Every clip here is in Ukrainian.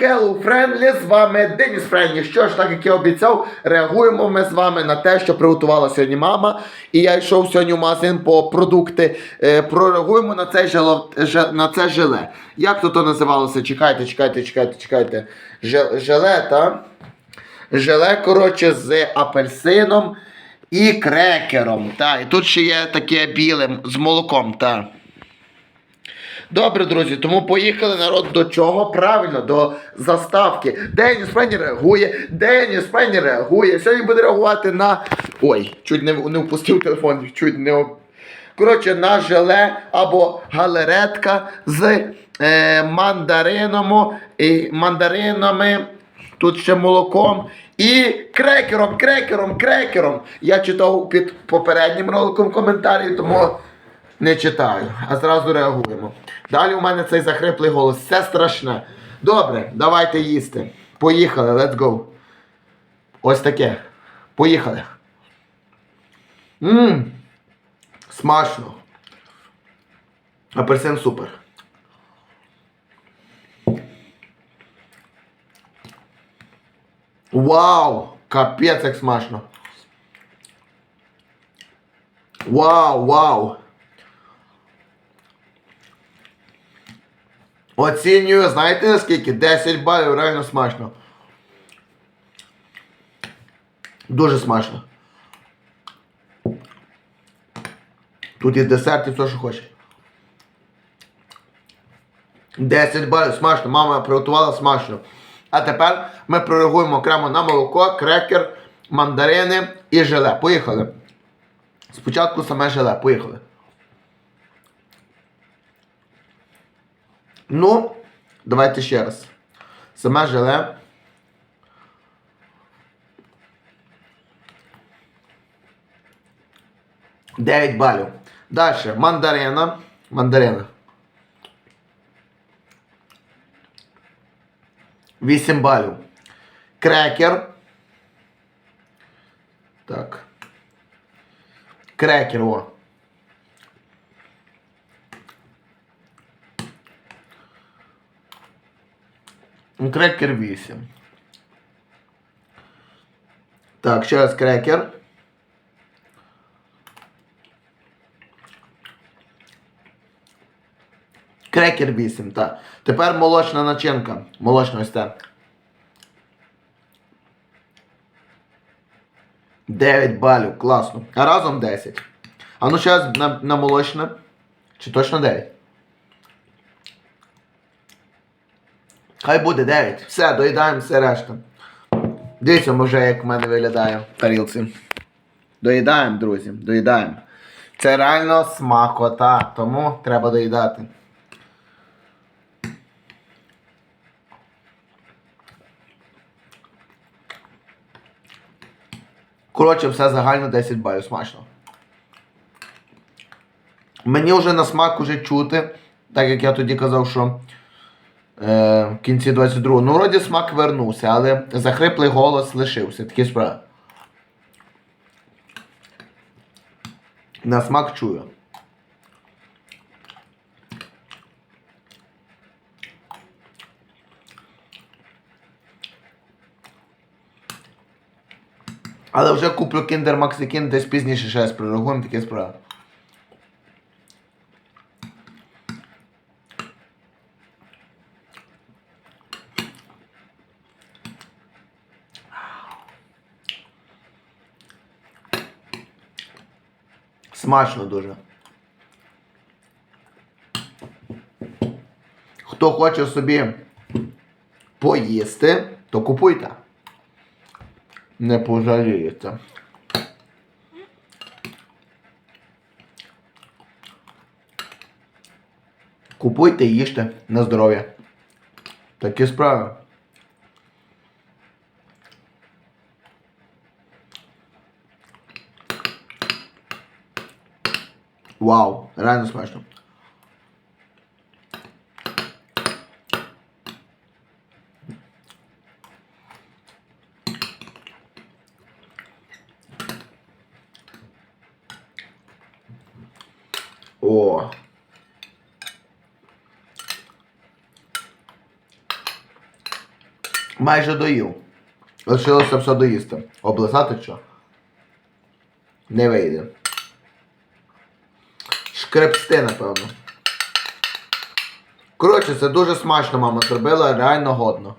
Hello Friendly, з вами Деніс Френлі. Що ж, так як я обіцяв, реагуємо ми з вами на те, що приготувала сьогодні мама. І я йшов сьогодні в магазин по продукти. Е, прореагуємо на це, жело, же- на це желе. Як то то називалося? Чекайте, чекайте, чекайте, чекайте. Же- Желе, та? Желе, коротше, з апельсином і крекером. Та. І тут ще є таке біле з молоком. Та. Добре, друзі, тому поїхали народ до чого? Правильно, до заставки. Деніс Френі реагує, Деніс Френі реагує. Сьогодні буде реагувати на. Ой, чуть не, не впустив телефон, чуть не. Коротше, на желе або галеретка з е, мандарином, і мандаринами, тут ще молоком. І крекером, крекером, крекером. Я читав під попереднім роликом коментарі, тому не читаю, а зразу реагуємо. Далі у мене цей захриплий голос. Все страшне. Добре, давайте їсти. Поїхали, let's go. Ось таке. Поїхали. Ммм. Смачно. Апельсин супер. Вау! Капець як смачно. Вау, вау! Оцінюю, знаєте наскільки? 10 балів, реально смачно. Дуже смачно. Тут і десерт, і все, що хочеш. 10 балів, смачно. Мама приготувала смачно. А тепер ми прореагуємо окремо на молоко, крекер, мандарини і желе. Поїхали. Спочатку саме желе. Поїхали. Ну, давайте ще раз. Саме желе. Дев'ять балів. Далі. Мандарина. Мандарина. 8 балів. Крекер. Так. Крекер, о. Крекер 8. Так, ще раз крекер. Крекер 8, так. Тепер молочна начинка. Молочна ось це. 9 балів, класно. А разом 10. А ну ще на, на молочне. Чи точно 9? Хай буде 9. Все, доїдаємо все решта. Дивіться, може, як в мене виглядає в тарілці. Доїдаємо, друзі, доїдаємо. Це реально смакота, тому треба доїдати. Коротше, все загально 10 балів смачно. Мені вже на смак уже чути, так як я тоді казав, що е, в кінці 22-го. Ну, вроді смак вернувся, але захриплий голос лишився. Такі справи. На смак чую. Але вже куплю Kinder Maxi десь пізніше ще раз прореагуємо такі справи. Смачно дуже. Хто хоче собі поїсти, то купуйте. Не пожалієте. Купуйте і їжте на здоров'я. Такі справи. Вау, реально смачно. О. Майже доїв. Лишилося все доїсти. Облизати що? Не вийде. Шкрепсти, напевно. Коротше, це дуже смачно мама зробила, реально годно.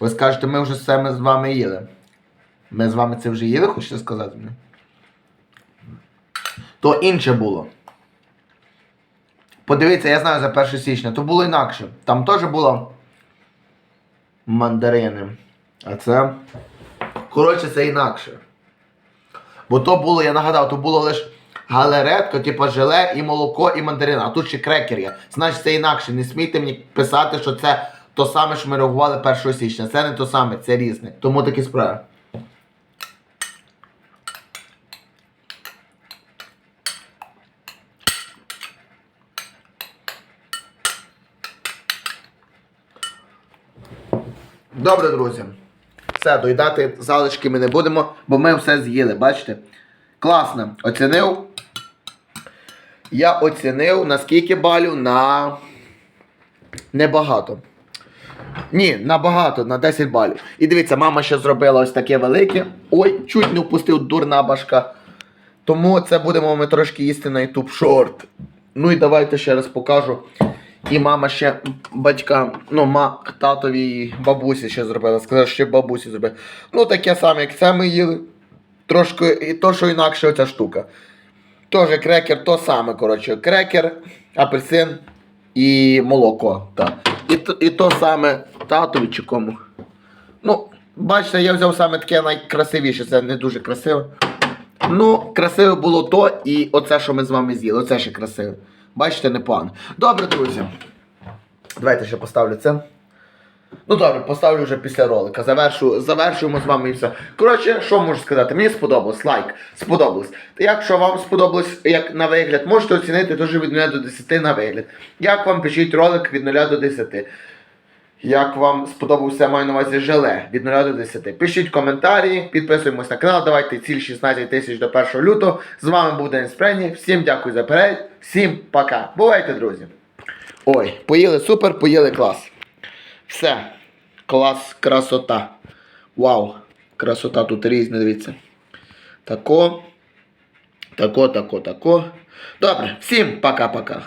Ви скажете, ми вже все ми з вами їли. Ми з вами це вже їли, хочете сказати мені? То інше було. Подивіться, я знаю за 1 січня, то було інакше. Там теж було мандарини. А це. Коротше, це інакше. Бо то було, я нагадав, то було лише галеретка, типу желе і молоко, і мандарина. А тут ще крекер є. Значить, це інакше. Не смійте мені писати, що це то саме, що ми реагували 1 січня. Це не то саме, це різне. Тому такі справи. Добре, друзі. Все, доїдати залишки ми не будемо, бо ми все з'їли, бачите? Класно. Оцінив. Я оцінив на скільки балів? На небагато. Ні, набагато, на 10 балів. І дивіться, мама ще зробила ось таке велике. Ой, чуть не впустив дурна башка. Тому це будемо ми трошки їсти на YouTube шорт. Ну і давайте ще раз покажу. І мама ще батька, ну, ма, татові і бабусі ще зробила. Сказала, що ще бабусі зробила. Ну, таке саме, як це ми їли. Трошки і то, що інакше оця штука. Тоже крекер, то саме, коротше, крекер, апельсин і молоко. Так. І, і то саме татові чи кому. Ну, бачите, я взяв саме таке найкрасивіше, це не дуже красиве. Ну, красиве було то і оце, що ми з вами з'їли. Оце ще красиве. Бачите, непогано. Добре, друзі. Давайте ще поставлю це. Ну добре, поставлю вже після ролика. Завершу, завершуємо з вами і все. Коротше, що можу сказати? Мені сподобалось, лайк, сподобалось. Якщо вам сподобалось як на вигляд, можете оцінити дуже від 0 до 10 на вигляд. Як вам пишіть ролик від 0 до 10. Як вам сподобався, маю на увазі желе від 0 до 10. Пишіть коментарі, підписуємось на канал, давайте ціль 16 тисяч до 1 лютого. З вами був Денис Прені. Всім дякую за перегляд, всім пока. Бувайте, друзі. Ой, поїли супер, поїли клас. Все. Клас, красота. Вау. Красота тут різна, дивіться. Тако. Тако, тако, тако. Добре, всім пока-пока.